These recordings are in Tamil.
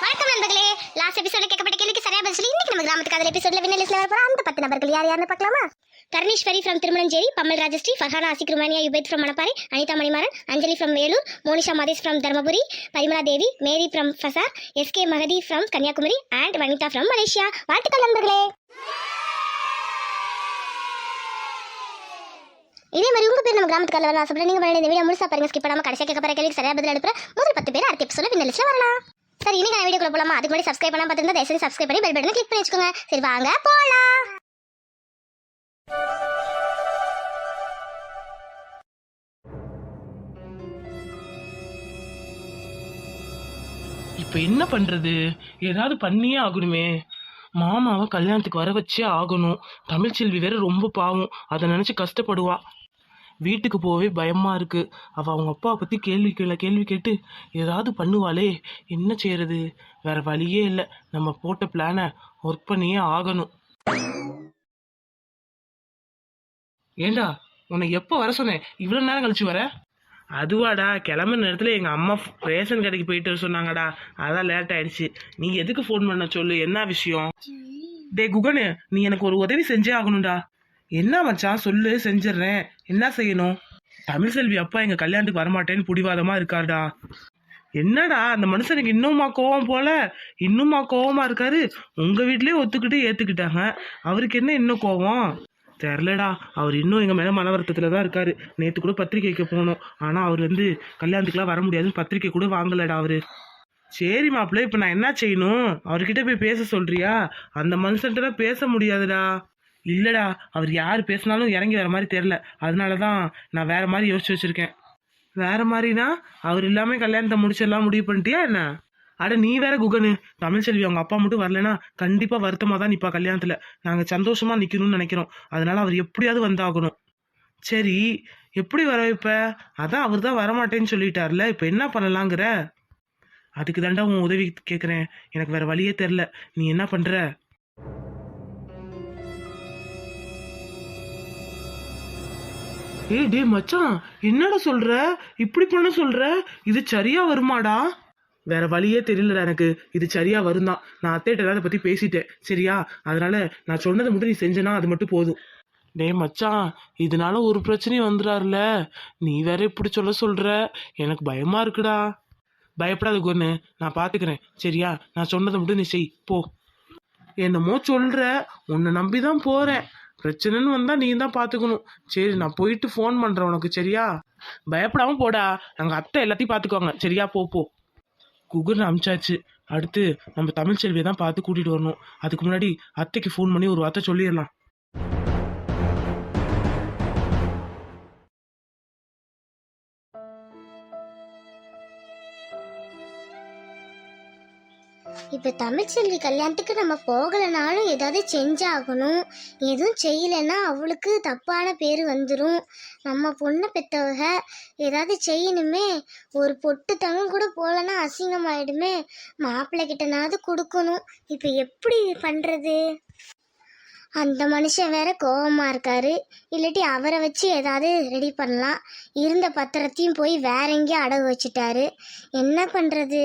வணக்கம் நண்பர்களே. லாஸ்ட் எபிசோட கேட்கப்பட்ட கேள்விக்கு சரியா பதில் சொல்லி இன்னைக்கு நம்ம கிராமத்து காதல் எபிசோட்ல வினலிஸ்ட்ல வர அந்த பத்து நபர்கள் யார் யாருன்னு பார்க்கலாமா? Dharaneeswari from Thirumananjeri Pammal Rajashree Farhana Aashiq Rumaniya Yubeth from Manapparai Anitha Manimaran Anjali from Vellore Monisha Madhesh from Dharmapuri Parimala Devi Mary from Fasar S K Magathi from Kanniyakumari and Vanitha from Malaysia. வாழ்த்துக்கள் நண்பர்களே. இதே மாதிரி உங்க பேர் நம்ம கிராமத்துக்கு வரலாம் ஆசைப்பட நீங்க பண்ண இந்த வீடியோ முழுசா பாருங்க ஸ்கிப் பண்ணாம கடைசியாக கேட்க போற கேள்விக்கு சரியா பதில் அனுப்புற முதல் பத்து பேர் அடுத்த எபிசோட வின்னர் வரலாம். சரி இன்னைக்கு நான் வீடியோக்குள்ள போலாமா? அதுக்கு முன்னாடி சப்ஸ்கிரைப் பண்ணா பார்த்திருந்தா தயவுசெய்து சப்ஸ்கிரைப் பண்ணி பெல் பட்டனை கிளிக் பண்ணி வச்சுக்கோங்க. சரி வாங்க போலாம். இப்போ என்ன பண்றது? ஏதாவது பண்ணியே ஆகணுமே. மாமாவை கல்யாணத்துக்கு வர வச்சே ஆகணும். தமிழ்ச்செல்வி வேற ரொம்ப பாவம். அதை நினைச்சு கஷ்டப்படுவா. வீட்டுக்கு போவே பயமா இருக்கு. அவ அவங்க அப்பாவை பத்தி கேள்வி கேள கேள்வி கேட்டு ஏதாவது பண்ணுவாளே என்ன செய்யறது? வேற வழியே இல்லை. நம்ம போட்ட பிளானை ஒர்க் பண்ணியே ஆகணும். ஏண்டா உன்னை எப்போ வர சொன்னேன்? இவ்வளோ நேரம் கழிச்சு வர? அதுவாடா கிளம்புற நேரத்தில் எங்கள் அம்மா ரேஷன் கடைக்கு போயிட்டு வர சொன்னாங்கடா. அதான் லேட் ஆயிடுச்சு. நீ எதுக்கு ஃபோன் பண்ண சொல்லு? என்ன விஷயம்? டே குகனு நீ எனக்கு ஒரு உதவி செஞ்சே ஆகணும்டா. என்ன மச்சான் சொல்லு செஞ்சிடுறேன். என்ன செய்யணும்? தமிழ் செல்வி அப்பா எங்கள் கல்யாணத்துக்கு வரமாட்டேன்னு பிடிவாதமா இருக்காருடா. என்னடா அந்த மனுஷனுக்கு இன்னுமா கோவம் போல? இன்னுமா கோவமா இருக்காரு? உங்க வீட்லயே ஒத்துக்கிட்டு ஏத்துக்கிட்டாங்க. அவருக்கு என்ன இன்னும் கோவம்? தெரிலடா அவர் இன்னும் எங்கள் மேலே மன வருத்தத்தில் தான் இருக்காரு. நேற்று கூட பத்திரிக்கைக்கு போனோம். ஆனால் அவர் வந்து கல்யாணத்துக்குலாம் வர முடியாதுன்னு பத்திரிக்கை கூட வாங்கலடா அவர். சரி மாப்பிள்ள இப்போ நான் என்ன செய்யணும்? அவர்கிட்ட போய் பேச சொல்றியா? அந்த மனுஷன்ட்ட பேச முடியாதுடா. இல்லைடா அவர் யார் பேசினாலும் இறங்கி வர மாதிரி தெரில அதனால தான் நான் வேற மாதிரி யோசிச்சு வச்சிருக்கேன். வேற மாதிரினா அவர் இல்லாமல் கல்யாணத்தை முடிச்சிடலாம் முடிவு பண்ணிட்டியா என்ன? அட நீ வேற குகனு. தமிழ்ச்செல்வி அவங்க அப்பா மட்டும் வரலனா கண்டிப்பா வருத்தமா தான் நிப்பா கல்யாணத்துல. நாங்க சந்தோஷமா நிக்கணும்னு நினைக்கிறோம். அதனால அவர் எப்படியாவது வந்தாகணும். சரி எப்படி வர வைப்ப? அதான் அவர் தான் வரமாட்டேன்னு சொல்லிட்டார்ல இப்ப என்ன பண்ணலாங்கிற? அதுக்கு தாண்டா உன் உதவி கேட்குறேன் எனக்கு வேற வழியே தெரில நீ என்ன பண்ற? ஏய் டே மச்சான் என்னடா சொல்ற? இப்படி பண்ண சொல்ற? இது சரியா வருமாடா? வேற வழியே தெரியலடா எனக்கு. இது சரியா வரும் தான் நான் அத்தைகிட்ட அதை பத்தி பேசிட்டேன். சரியா? அதனால நான் சொன்னதை மட்டும் நீ செஞ்சனா அது மட்டும் போதும். டே மச்சான் இதனால ஒரு பிரச்சனையும் வந்துடாருல நீ வேற இப்படி சொல்ல சொல்ற? எனக்கு பயமா இருக்குடா. பயப்படாத கொன்னு நான் பாத்துக்கிறேன். சரியா? நான் சொன்னதை மட்டும் நீ செய். போ. என்னமோ சொல்ற. உன்னை நம்பி தான் போறேன். பிரச்சனைன்னு வந்தா நீ தான் பாத்துக்கணும். சரி நான் போயிட்டு ஃபோன் பண்றேன் உனக்கு சரியா? பயப்படாம போடா. எங்கள் அத்தை எல்லாத்தையும் பார்த்துக்குவாங்க சரியா போ போ. குகுன்னு அமிச்சாச்சு. அடுத்து நம்ம தமிழ்ச்செல்வியை தான் பார்த்து கூட்டிட்டு வரணும். அதுக்கு முன்னாடி அத்தைக்கு ஃபோன் பண்ணி ஒரு வார்த்தை சொல்லிடலாம். இப்போ தமிழ்ச்செல்வி கல்யாணத்துக்கு நம்ம போகலைனாலும் ஏதாவது செஞ்சாகணும் எதுவும் செய்யலைன்னா அவளுக்கு தப்பான பேர் வந்துடும் நம்ம பொண்ணை பெற்றவங்க ஏதாவது செய்யணுமே. ஒரு பொட்டு தங்கம் கூட போகலன்னா அசிங்கமாயிடுமே. மாப்பிள்ளை கிட்டனாவது கொடுக்கணும். இப்போ எப்படி பண்ணுறது அந்த மனுஷன் வேற கோபமாக இருக்காரு. இல்லாட்டி அவரை வச்சு ஏதாவது ரெடி பண்ணலாம். இருந்த பத்திரத்தையும் போய் வேற எங்கேயும் அடகு வச்சுட்டாரு. என்ன பண்ணுறது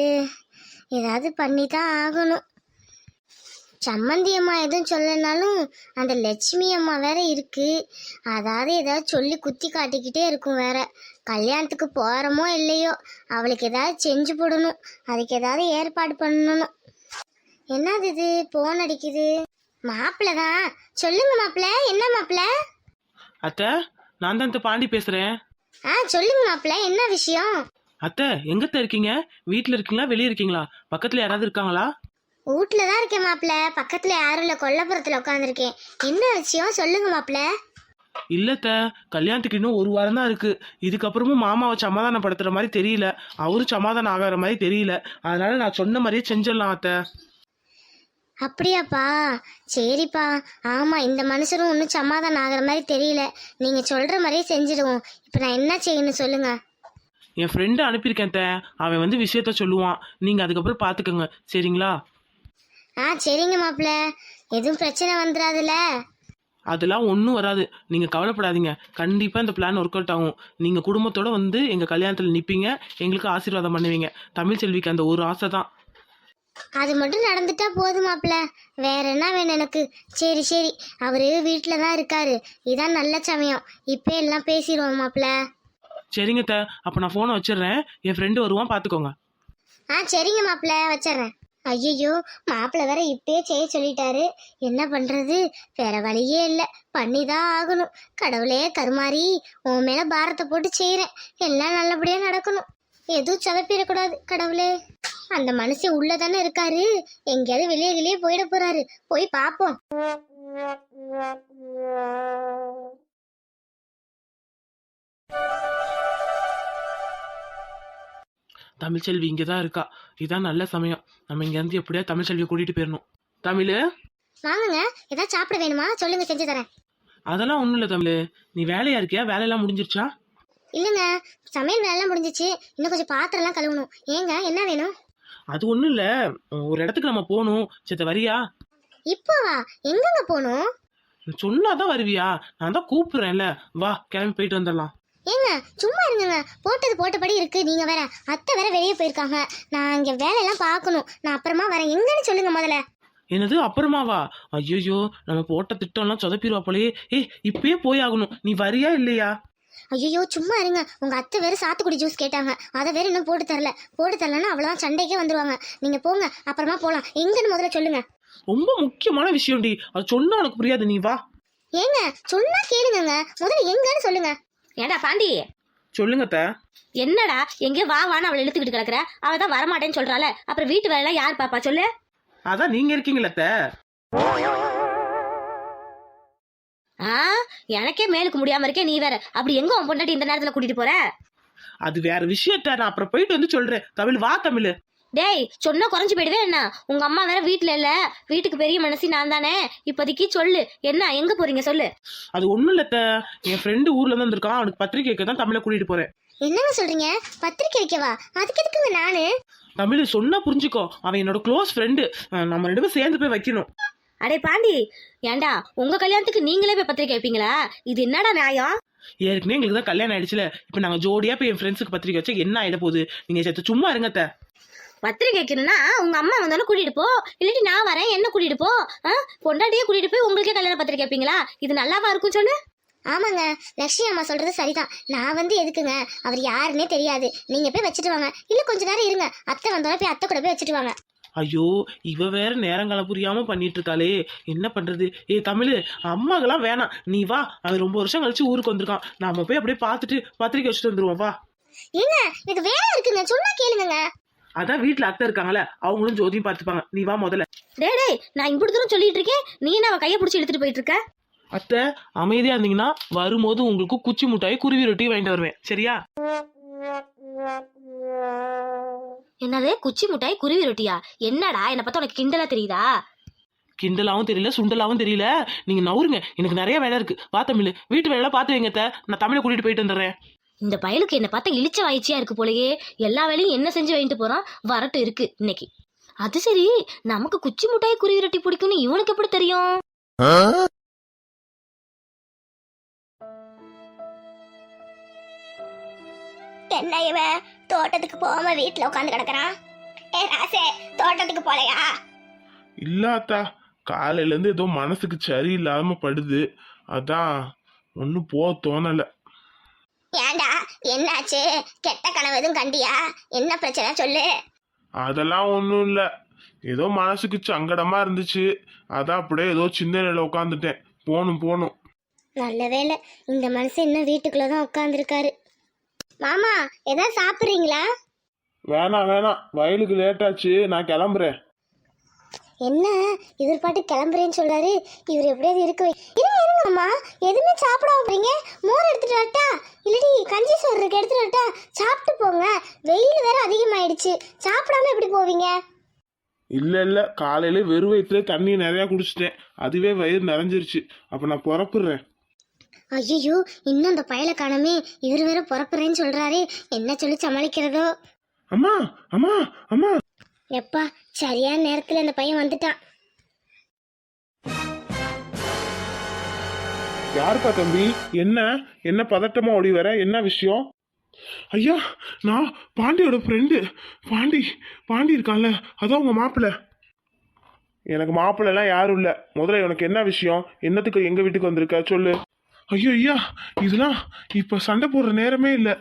ஏதாவது பண்ணி தான் ஆகணும். சம்மந்தி அம்மா எதுவும் சொல்லனாலும் அந்த லட்சுமி அம்மா வேற இருக்கு. அதாவது ஏதாவது சொல்லி குத்தி காட்டிக்கிட்டே இருக்கும் வேற. கல்யாணத்துக்கு போகிறோமோ இல்லையோ அவளுக்கு ஏதாவது செஞ்சு போடணும். அதுக்கு ஏதாவது ஏற்பாடு பண்ணணும். என்னது இது? போன் அடிக்குது. மாப்பிள்ள தான். சொல்லுங்க மாப்பிள்ள. என்ன மாப்பிள்ள? அத்தை நான் தான் பாண்டி பேசுறேன். ஆ சொல்லுங்க மாப்பிள்ள. என்ன விஷயம்? அத்தை எங்கத்த இருக்கீங்க? வீட்டில் இருக்கீங்களா? வெளியே இருக்கீங்களா? பக்கத்துல யாராவது இருக்காங்களா? வீட்டில் தான் இருக்கேன் மாப்பிள்ள பக்கத்தில் யாரும் இல்லை. கொல்லப்புறத்தில் உட்காந்துருக்கேன் என்ன விஷயம்? சொல்லுங்க மாப்பிள்ள இல்லத்த கல்யாணத்துக்கு இன்னும் ஒரு வாரம் தான் இருக்கு. இதுக்கப்புறமும் மாமாவை சமாதானப்படுத்துற மாதிரி தெரியல. அவரும் சமாதானம் ஆகாத மாதிரி தெரியல. அதனால நான் சொன்ன மாதிரியே செஞ்சிடலாம் அத்தை. அப்படியாப்பா? சரிப்பா. ஆமாம் இந்த மனுஷரும் ஒன்றும் சமாதானம் ஆகிற மாதிரி தெரியல. நீங்கள் சொல்கிற மாதிரியே செஞ்சிடுவோம். இப்போ நான் என்ன செய்யணும் சொல்லுங்கள் என் ஃப்ரெண்டு அனுப்பியிருக்கேன் அத்தை. அவன் வந்து விஷயத்த சொல்லுவான். நீங்க அதுக்கப்புறம் பாத்துக்கோங்க. சரிங்களா? ஆ சரிங்க மாப்பிள்ள. எதுவும் பிரச்சனை வந்துடாதுல்ல அதெல்லாம் ஒன்றும் வராது. நீங்க கவலைப்படாதீங்க. கண்டிப்பா இந்த பிளான் ஒர்க் அவுட் ஆகும். நீங்க குடும்பத்தோட வந்து எங்க கல்யாணத்துல நிப்பீங்க. எங்களுக்கு ஆசீர்வாதம் பண்ணுவீங்க. தமிழ் செல்விக்கு அந்த ஒரு ஆசை தான். அது மட்டும் நடந்துட்டா போதும் மாப்பிள்ள. வேற என்ன வேணும் எனக்கு? சரி சரி. அவரு வீட்டில தான் இருக்காரு. இதான் நல்ல சமயம். இப்போ எல்லாம் பேசிடுவோம் மாப்பிள்ள. சரிங்க த அப்போ நான் ஃபோனை வச்சிடுறேன். என் ஃப்ரெண்டு வருவான் பார்த்துக்கோங்க ஆ சரிங்க மாப்பிள்ள வச்சிடுறேன். ஐயோ மாப்பிள்ள வேற இப்பயே செய்ய சொல்லிட்டாரு. என்ன பண்றது? வேற வழியே இல்லை. பண்ணிதான் ஆகணும். கடவுளே கருமாறி உன் மேல பாரத்தை போட்டு செய்யறேன் எல்லாம் நல்லபடியா நடக்கணும். எதுவும் சொதப்பிடக்கூடாது கடவுளே. அந்த மனுஷன் உள்ளதானே இருக்காரு? எங்கேயாவது வெளியே வெளியே போயிட போறாரு. போய் பாப்போம். தமிழ்ச்செல்வி இங்கே தான் இருக்கா. இதான் நல்ல சமயம். நம்ம இங்கேருந்து எப்படியா தமிழ்ச்செல்வியை கூட்டிகிட்டு போயிடணும் தமிழ்? வாங்குங்க. ஏதாவது சாப்பிட வேணுமா? சொல்லுங்க செஞ்சு தரேன். அதெல்லாம் ஒன்றும் இல்லை தமிழ். நீ வேலையா இருக்கியா? வேலையெல்லாம் முடிஞ்சிருச்சா? இல்லைங்க. சமையல் வேலைலாம் முடிஞ்சிச்சு. இன்னும் கொஞ்சம் பாத்திரம்லாம் கழுவணும். ஏங்க என்ன வேணும்? அது ஒன்றும் இல்லை. ஒரு இடத்துக்கு நம்ம போகணும். சேத்த வரியா? இப்போவா? எங்கங்க போகணும்? சொன்னாதான் வருவியா? நான் தான் கூப்பிடுறேன்ல. வா கிளம்பி போயிட்டு வந்துடலாம். ஏங்க சும்மா இருங்கங்க. போட்டது போட்டபடி இருக்கு. நீங்க வேற அத்தை வேற வெளியே போயிருக்காங்க. நான் இங்க வேலையெல்லாம் பார்க்கணும். நான் அப்புறமா வரேன். எங்கன்னு சொல்லுங்க முதல்ல. என்னது அப்புறமாவா? ஐயோ நம்ம போட்ட திட்டம்லாம் சொதப்பிடுவா போலயே. ஏய் இப்பயே போய் ஆகணும் நீ வரியா இல்லையா? ஐயோ சும்மா இருங்க. உங்க அத்தை வேற சாத்துக்குடி ஜூஸ் கேட்டாங்க. அதை வேற இன்னும் போட்டு தரல. போட்டு தரலன்னா அவ்வளவுதான் சண்டைக்கே வந்துருவாங்க. நீங்க போங்க அப்புறமா போலாம். எங்கன்னு முதல்ல சொல்லுங்க. ரொம்ப முக்கியமான விஷயம்டி. அது சொன்னா உனக்கு புரியாது. நீ வா. ஏங்க சொன்னா கேளுங்கங்க. முதல்ல எங்கன்னு சொல்லுங்க. ஏடா பாண்டி? சொல்லுங்க. என்னடா எங்கேயோ வா வான்னு அவளை இழுத்துக்கிட்டு கிடக்குற. அவ தான் வரமாட்டேன்னு சொல்றாள. அப்புறம் வீட்டு வேலை யார் பாப்பா? சொல்லு. அதான் நீங்க இருக்கீங்களா. ஆ எனக்கே மேலுக்கு முடியாம இருக்கே நீ வேற. அப்படி எங்க உன் பொண்டாட்டி இந்த நேரத்துல கூட்டிட்டு போற? அது வேற விஷயத்த நான் அப்புறம் போயிட்டு வந்து சொல்றேன். தமிழ் வா தமிழ். டேய் சொன்னா குறைஞ்சு போயிடுவே என்ன? உங்க அம்மா வேற வீட்டுல இல்ல. வீட்டுக்கு பெரிய மனசி நான் தானே. இப்போதைக்கு சொல்லு. என்ன எங்க போறீங்க? சொல்லு. அது ஒண்ணும் இல்ல அத்தை. என் ஃப்ரெண்டு ஊர்ல இருந்து வந்திருக்கான். அவனுக்கு பத்திரிக்கை வைக்க தான் தமிழை கூட்டிட்டு போறேன். என்னங்க சொல்றீங்க? பத்திரிக்கை வைக்கவா அதுக்கு எதுக்குங்க நானு? தமிழ் சொன்னா புரிஞ்சுக்கோ. அவன் என்னோட க்ளோஸ் ஃப்ரெண்டு நம்ம ரெண்டு பேரும் சேர்ந்து போய் வைக்கணும். அடே பாண்டி. ஏன்டா உங்க கல்யாணத்துக்கு நீங்களே போய் பத்திரிக்கை வைப்பீங்களா? இது என்னடா நியாயம்? ஏற்கனவே எங்களுக்கு தான் கல்யாணம் ஆயிடுச்சுல. இப்போ நாங்க ஜோடியா போய் என் ஃப்ரெண்ட்ஸுக்கு பத்திரிக்கை வச்சா என்ன ஆயிட போகுது? நீங்க சேர்த்து சும்மா இருங்க அத்தை. பத்திரிக்கை வைக்கணும்னா உங்க அம்மா வந்தாலும் கூட்டிட்டு போ. இல்லாட்டி நான் வரேன் என்ன கூட்டிட்டு போ? ஆ? பொண்டாட்டியே கூட்டிட்டு போய் உங்களுக்கே கல்யாண பத்திரிக்கை வைப்பீங்களா? இது நல்லாவா இருக்கும் சொல்லு. ஆமாங்க லக்ஷ்மி அம்மா சொல்றது சரிதான். நான் வந்து எதுக்குங்க? அவர் யாருன்னே தெரியாது. நீங்க போய் வச்சுட்டு வாங்க. இல்ல கொஞ்ச நேரம் இருங்க. அத்தை வந்தாலும் போய் அத்தை கூட போய் வச்சுட்டு வாங்க. ஐயோ இவ வேற நேரங்காலம் புரியாம பண்ணிட்டு இருக்காளே என்ன பண்றது? ஏ தமிழ் அம்மாக்கெல்லாம் வேணாம். நீ வா. அவன் ரொம்ப வருஷம் கழிச்சு ஊருக்கு வந்திருக்கான். நாம போய் அப்படியே பார்த்துட்டு பத்திரிக்கை வச்சுட்டு வந்துருவோம். வா. ஏங்க எனக்கு வேலை இருக்குங்க. சொன்னா கேளுங்க அதான் வீட்ல அத்தை இருக்காங்கல்ல அவங்களும் ஜோதியும் பார்த்துப்பாங்க. நீ வா முதல்ல. டேய் டேய் நான் இப்படி தூரம் சொல்லிட்டு இருக்கேன் நீ என்ன கையை பிடிச்சி எடுத்துட்டு போயிட்டு இருக்க? அத்தை அமைதியா இருந்தீங்கன்னா வரும்போது உங்களுக்கு குச்சி முட்டாய் குருவி ரொட்டி வாங்கிட்டு வருவேன். சரியா? என்னது குச்சி முட்டாய் குருவி ரொட்டியா? என்னடா என்ன பார்த்தா உனக்கு கிண்டலா தெரியுதா? கிண்டலாவும் தெரியல சுண்டலாவும் தெரியல. நீங்க நவுருங்க எனக்கு நிறைய வேலை இருக்கு. வா தமிழ் வீட்டு வேலை பார்த்து வைங்க அத்தை. நான் தமிழை கூட்டிட்டு போயிட்டு வந்துடுறேன். இந்த பயலுக்கு என்ன பார்த்தா இழிச்ச வாய்ச்சியா இருக்கு போலயே. எல்லா வேலையும் என்ன செஞ்சு வாங்கிட்டு போறான்? வரட்டும் இருக்கு இன்னைக்கு. அது சரி நமக்கு குச்சி முட்டாய் குருவி ரொட்டி பிடிக்கும்னு இவனுக்கு எப்படி தெரியும்? என்ன இவன் தோட்டத்துக்கு போகாம வீட்டுல உட்காந்து கிடக்குறான். ஏ ராசே தோட்டத்துக்கு போலையா? இல்லாத்தா காலையில இருந்து ஏதோ மனசுக்கு சரியில்லாம படுது. அதான் ஒன்னும் போக தோணல. ஏன்டா என்னாச்சு? கெட்ட கனவு எதுவும் கண்டியா? என்ன பிரச்சனை? சொல்லு. அதெல்லாம் ஒன்றும் இல்லை. ஏதோ மனசுக்கு சங்கடமா இருந்துச்சு. அதான் அப்படியே ஏதோ நிலையில உட்காந்துட்டேன் போகணும் போகணும் நல்ல வேளை. இந்த மனுஷன் இன்னும் வீட்டுக்குள்ள தான் உட்காந்துருக்காரு மாமா ஏதாவது சாப்பிட்றீங்களா? வேணாம் வேணாம். வயலுக்கு லேட்டாச்சு நான் கிளம்புறேன். என்ன? இவர் பாட்டு கிளம்புறேன்னு சொல்றாரு. இவர் எப்படியாவது இருக்க இருங்க இருங்க அம்மா எதுவுமே சாப்பிடாம போறீங்க மோர் எடுத்துட்டு வரட்டா? இல்லாட்டி கஞ்சி சோறு இருக்கு எடுத்துட்டு வரட்டா? சாப்பிட்டு போங்க. வெயில் வேற அதிகமாயிடுச்சு. சாப்பிடாம எப்படி போவீங்க? இல்லை இல்லை. காலையில வெறும் வயிற்றுல தண்ணி நிறையா குடிச்சிட்டேன். அதுவே வயிறு நிறைஞ்சிருச்சு. அப்போ நான் புறப்புடுறேன். ஐயோ இன்னும் அந்த பயலை காணமே. இவர் வேற பிறப்புறேன்னு சொல்றாரு. என்ன சொல்லி சமாளிக்கிறதோ? அம்மா அம்மா அம்மா. எப்பா சரியான நேரத்துல இந்த பையன் வந்துட்டான். யாருப்பா தம்பி? என்ன? என்ன பதட்டமா ஓடி வர? என்ன விஷயம்? ஐயா நான் பாண்டியோட ஃப்ரெண்டு பாண்டி பாண்டி இருக்கான்ல அதான் உங்க மாப்பிள்ள. எனக்கு மாப்பிள்ளலாம் யாரும் இல்லை. முதல்ல உனக்கு என்ன விஷயம்? என்னத்துக்கு எங்க வீட்டுக்கு வந்திருக்க? சொல்லு. ஐயோ ஐயா இதெல்லாம் இப்போ சண்டை போடுற நேரமே இல்லை.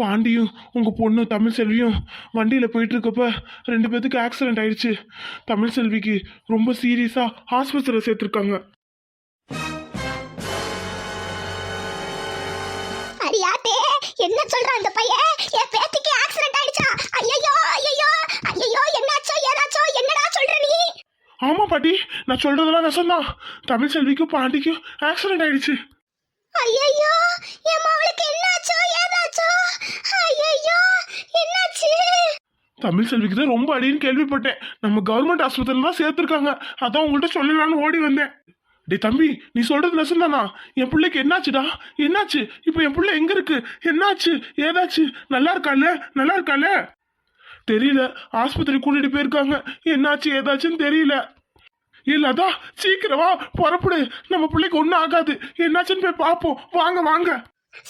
பாண்டியும் உங்கள் பொண்ணு தமிழ் செல்வியும் வண்டியில் போயிட்டு இருக்கப்ப ரெண்டு பேத்துக்கு ஆக்சிடென்ட் ஆயிடுச்சு. தமிழ் செல்விக்கு ரொம்ப சீரியஸாக ஹாஸ்பிட்டலில் சேர்த்துருக்காங்க. அடியாத்தே என்ன சொல்றான் அந்த பையன்? என் பேத்திக்கு ஆக்சிடென்ட் ஆயிடுச்சா? ஐயோ ஐயோ ஐயோ என்னாச்சோ ஏதாச்சோ என்னடா சொல்ற நீ? ஆமா பாட்டி நான் சொல்றதெல்லாம் நெசம்தான் தமிழ் செல்விக்கும் பாண்டிக்கும் ஆக்சிடென்ட் ஆயிடுச்சு. தமிழ் செல்விக்கு தான் ரொம்ப அடின்னு கேள்விப்பட்டேன். நம்ம கவர்மெண்ட் ஹாஸ்பிட்டல் தான் சேர்த்துருக்காங்க. அதான் உங்கள்கிட்ட சொல்லலாம்னு ஓடி வந்தேன். டே தம்பி நீ சொல்றது நெசம்தானா என் பிள்ளைக்கு என்னாச்சுடா? என்னாச்சு? இப்போ என் பிள்ளை எங்க இருக்கு? என்னாச்சு? ஏதாச்சு? நல்லா இருக்கால நல்லா இருக்கால தெரியல. ஆஸ்பத்திரி கூட்டிட்டு போயிருக்காங்க. என்னாச்சு ஏதாச்சுன்னு தெரியல. இல்ல சீக்கிரமா சீக்கிரம் வா. புறப்படு. நம்ம பிள்ளைக்கு ஒன்றும் ஆகாது. என்னாச்சுன்னு போய் பார்ப்போம் வாங்க வாங்க.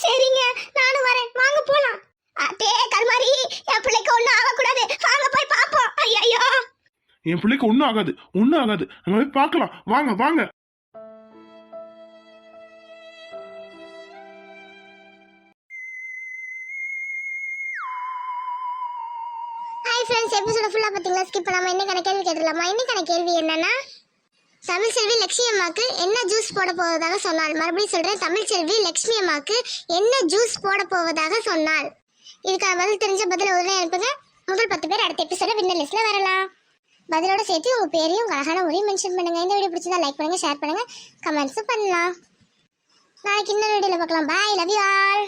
சரிங்க. நானும் வரேன். வாங்க போலாம் அத்தே கல்மாரி என் பிள்ளைக்கு ஒண்ணும் ஆகக்கூடாது வாங்க போய் பாப்போம் ஐயோ என் பிள்ளைக்கு ஒன்றும் ஆகாது ஒன்றும் ஆகாது. நம்ம போய் பார்க்கலாம். வாங்க வாங்க. ஹாய் ஃப்ரெண்ட்ஸ் எபிசோட ஃபுல்லாக பார்த்தீங்களா? ஸ்கிப் பண்ணாமல் இன்னைக்கான கேள்வி கேட்டுடலாமா? இன்னைக்கான கேள்வி என்னன்னா தமிழ் செல்வி லட்சுமி அம்மாக்கு என்ன ஜூஸ் போட போவதாக சொன்னாள். மறுபடியும் சொல்கிறேன் தமிழ் செல்வி லட்சுமி அம்மாக்கு என்ன ஜூஸ் போட போவதாக சொன்னாள். இதுக்கான பதில் தெரிஞ்ச பதில் உடனே அனுப்புங்க முதல் பத்து பேர் அடுத்த எபிசோட வின்னர் லிஸ்ட்ல வரலாம். பதிலோட சேர்த்து உங்க பேரையும் உங்க அழகான ஊரையும் மென்ஷன் பண்ணுங்க. இந்த வீடியோ பிடிச்சதா லைக் பண்ணுங்க ஷேர் பண்ணுங்க கமெண்ட்ஸும் பண்ணலாம். நாளைக்கு இன்னொரு வீடியோல பார்க்கலாம். Bye love you all